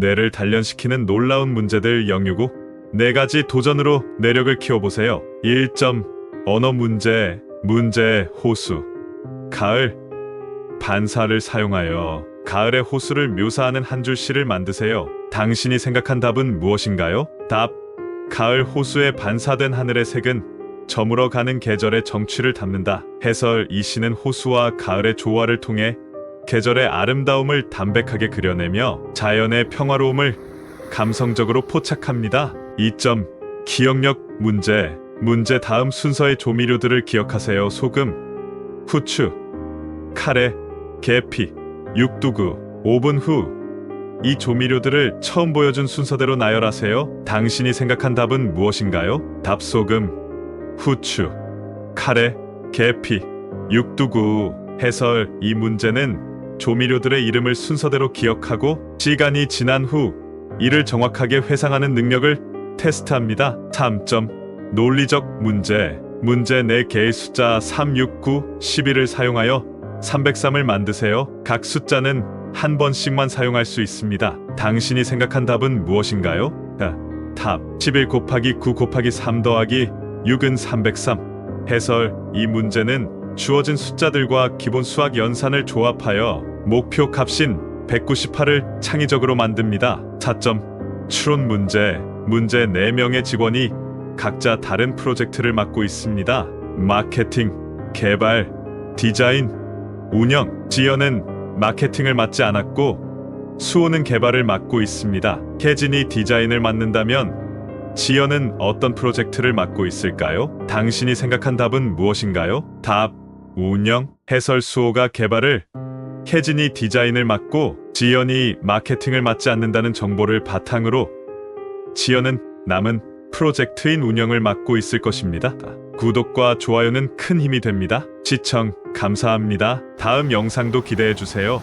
뇌를 단련시키는 놀라운 문제들 영유고 네 가지 도전으로 내력을 키워보세요. 1점 언어 문제, 문제 호수. 가을 반사를 사용하여 가을의 호수를 묘사하는 한 줄 시를 만드세요. 당신이 생각한 답은 무엇인가요? 답 가을 호수에 반사된 하늘의 색은 저물어 가는 계절의 정취를 담는다. 해설 이 시는 호수와 가을의 조화를 통해 계절의 아름다움을 담백하게 그려내며 자연의 평화로움을 감성적으로 포착합니다. 2점 기억력 문제 문제 다음 순서의 조미료들을 기억하세요. 소금, 후추, 카레, 계피, 육두구, 5분 후 이 조미료들을 처음 보여준 순서대로 나열하세요. 당신이 생각한 답은 무엇인가요? 답 소금, 후추, 카레, 계피, 육두구. 해설 이 문제는 조미료들의 이름을 순서대로 기억하고 시간이 지난 후 이를 정확하게 회상하는 능력을 테스트합니다. 3점 논리적 문제 문제 4개의 숫자 3, 6, 9, 11을 사용하여 303을 만드세요. 각 숫자는 한 번씩만 사용할 수 있습니다. 당신이 생각한 답은 무엇인가요? 아, 답11 곱하기 9 곱하기 3 더하기 6은 303 해설 이 문제는 주어진 숫자들과 기본 수학 연산을 조합하여 목표 값인 198을 창의적으로 만듭니다. 4점 추론 문제 문제 4명의 직원이 각자 다른 프로젝트를 맡고 있습니다. 마케팅, 개발, 디자인, 운영, 지연은 마케팅을 맡지 않았고 수호는 개발을 맡고 있습니다. 혜진이 디자인을 맡는다면 지연은 어떤 프로젝트를 맡고 있을까요? 당신이 생각한 답은 무엇인가요? 답, 운영, 해설 수호가 개발을 혜진이 디자인을 맡고 지연이 마케팅을 맡지 않는다는 정보를 바탕으로 지연은 남은 프로젝트인 운영을 맡고 있을 것입니다. 구독과 좋아요는 큰 힘이 됩니다. 시청 감사합니다. 다음 영상도 기대해 주세요.